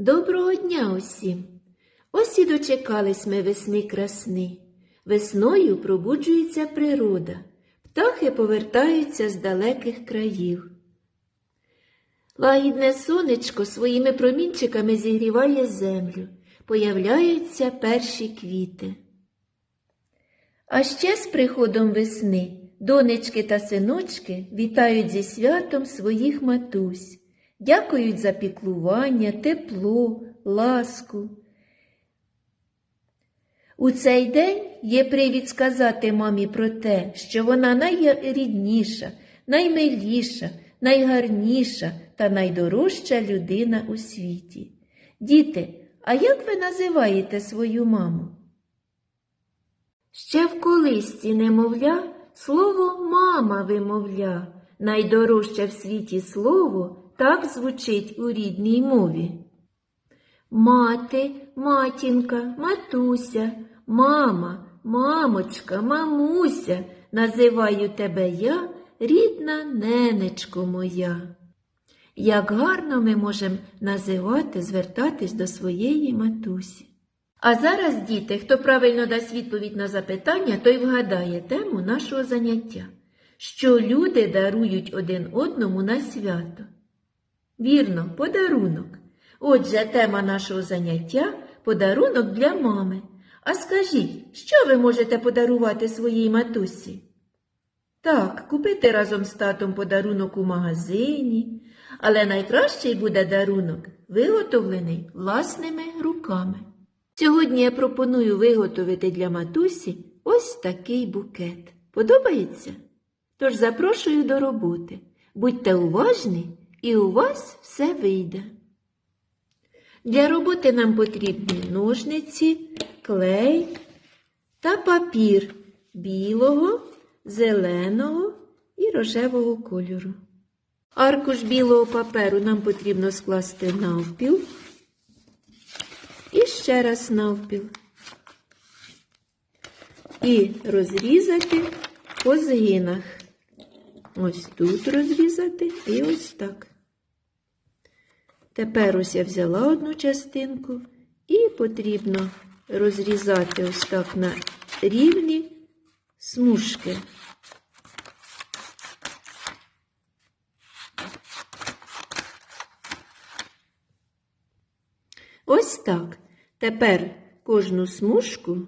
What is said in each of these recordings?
Доброго дня усім! Ось і дочекались ми весни красни. Весною пробуджується природа, птахи повертаються з далеких країв. Лагідне сонечко своїми промінчиками зігріває землю, появляються перші квіти. А ще з приходом весни донечки та синочки вітають зі святом своїх матусь, дякують за піклування, тепло, ласку. У цей день є привід сказати мамі про те, що вона найрідніша, наймиліша, найгарніша та найдорожча людина у світі. Діти, а як ви називаєте свою маму? Ще в колисці немовля слово мама вимовля, найдорожче в світі слово так звучить у рідній мові. Мати, матінка, матуся, мама, мамочка, мамуся, називаю тебе я, рідна ненечко моя. Як гарно ми можемо називати, звертатись до своєї матусі. А зараз, діти, хто правильно дасть відповідь на запитання, той вгадає тему нашого заняття, що люди дарують один одному на свято. Вірно, подарунок. Отже, тема нашого заняття подарунок для мами. А скажіть, що ви можете подарувати своїй матусі? Так, купити разом з татом подарунок у магазині, але найкращий буде дарунок, виготовлений власними руками. Сьогодні я пропоную виготовити для матусі ось такий букет. Подобається? Тож запрошую до роботи. Будьте уважні, і у вас все вийде. Для роботи нам потрібні ножниці, клей та папір білого, зеленого і рожевого кольору. Аркуш білого паперу нам потрібно скласти навпіл і ще раз навпіл. І розрізати по згинах. Ось тут розрізати і ось так. Тепер ось я взяла одну частинку і потрібно розрізати ось так на рівні смужки. Ось так. Тепер кожну смужку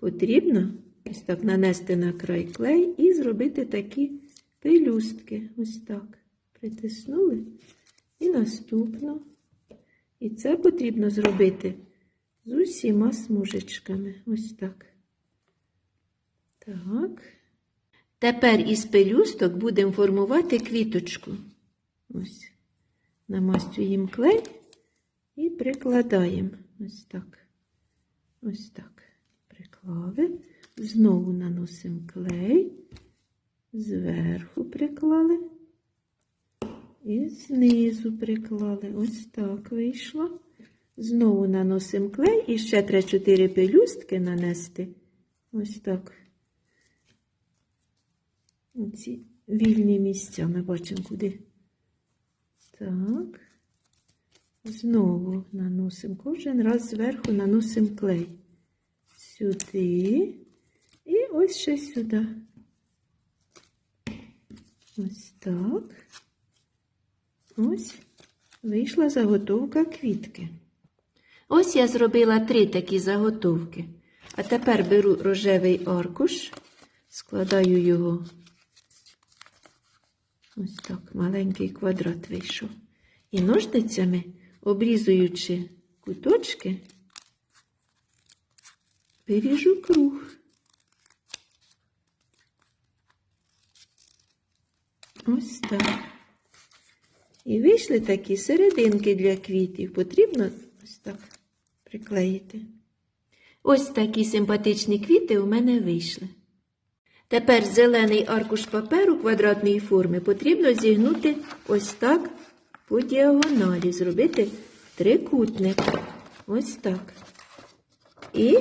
потрібно ось так нанести на край клей і зробити такі пелюстки. Ось так. Притиснули. І наступно. І це потрібно зробити з усіма смужечками. Ось так. Так. Тепер із пелюсток будемо формувати квіточку. Ось. Намастюємо клей і прикладаємо. Ось так. Ось так. Приклали. Знову наносимо клей. Зверху приклали. І знизу приклали. Ось так вийшло. Знову наносимо клей і ще 3-4 пелюстки нанести. Ось так. Ці вільні місця ми бачимо куди. Так. Знову наносимо кожен раз зверху наносимо клей. Сюди. І ось ще сюди. Ось так. Ось вийшла заготовка квітки. Ось я зробила три такі заготовки. А тепер беру рожевий аркуш, складаю його. Ось так, маленький квадрат вийшов. І ножницями, обрізуючи куточки, виріжу круг. Ось так. І вийшли такі серединки для квітів. Потрібно ось так приклеїти. Ось такі симпатичні квіти у мене вийшли. Тепер зелений аркуш паперу квадратної форми потрібно зігнути ось так по діагоналі, зробити трикутник. Ось так. І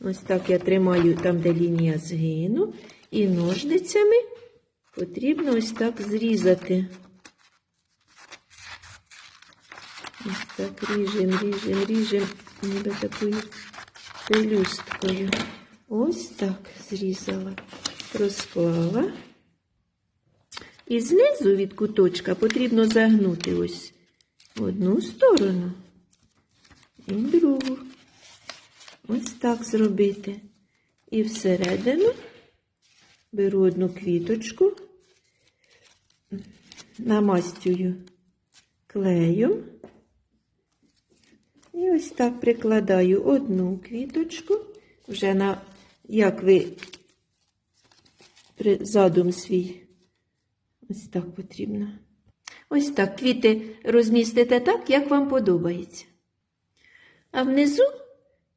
ось так я тримаю там, де лінія згину, і ножницями потрібно ось так зрізати. Ось так ріжем, ріжем, ріжем, ніби такою пелюсткою. Ось так зрізала, розклала. І знизу від куточка потрібно загнути ось в одну сторону і в другу. Ось так зробити. І всередину беру одну квіточку, намастюю клеєм. І ось так прикладаю одну квіточку, вже на, як ви задум свій. Ось так потрібно. Ось так квіти розмістите так, як вам подобається. А внизу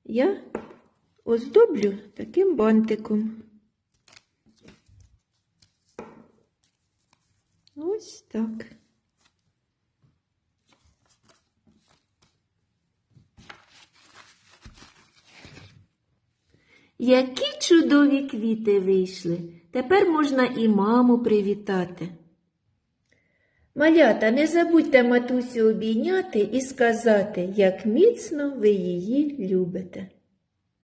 я оздоблю таким бантиком. Ось так. Які чудові квіти вийшли. Тепер можна і маму привітати. Малята, не забудьте матусю обійняти і сказати, як міцно ви її любите.